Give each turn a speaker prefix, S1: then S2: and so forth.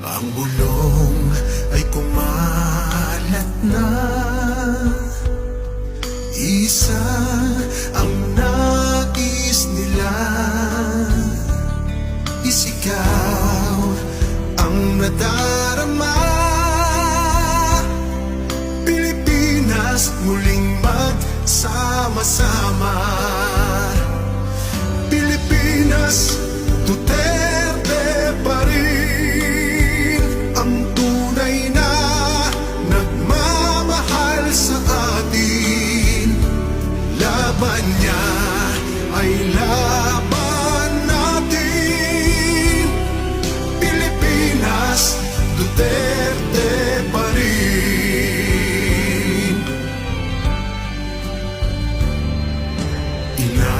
S1: Ang bulong ay kumalat na. Isa ang nais nila. Isikaw ang nadarama. Pilipinas muling magsama-sama. Pilipinas, tutay laban niya ay laban natin. Pilipinas, Duterte pa rin. Ina